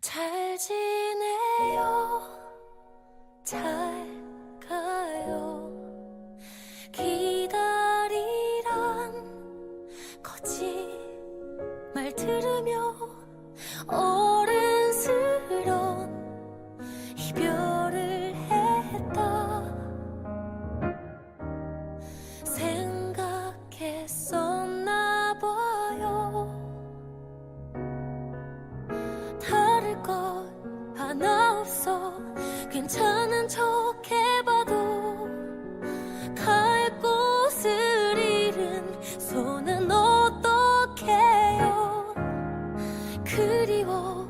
잘 지내요. 잘 있어. 괜찮은 척 해봐도 갈 곳을 잃은 손은 어떡해요? 그리워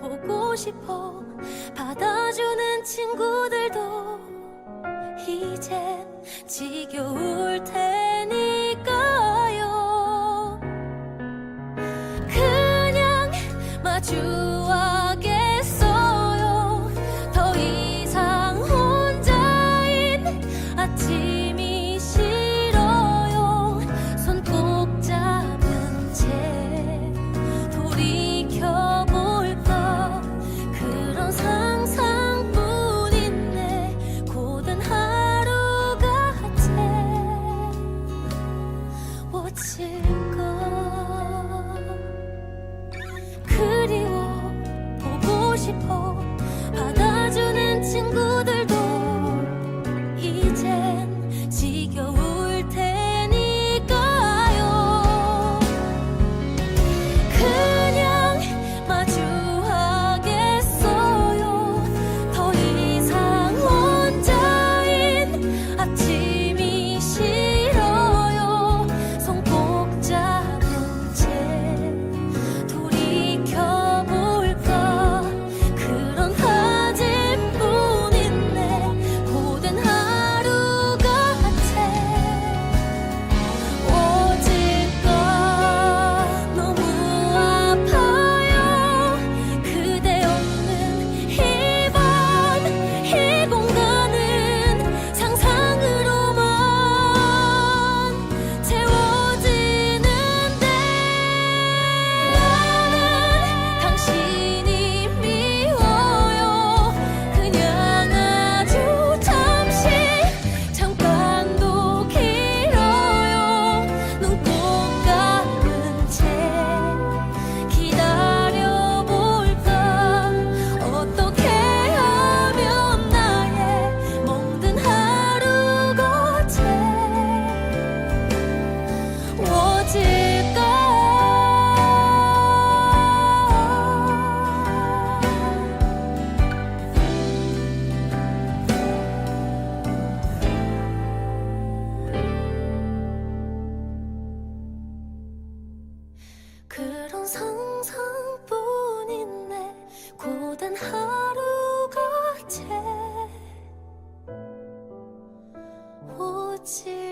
보고 싶어 받아주는 친구들도 이제 지겨울 테니까요. 그냥 마주 친구 상상뿐인 내 고된 하루가 채 오지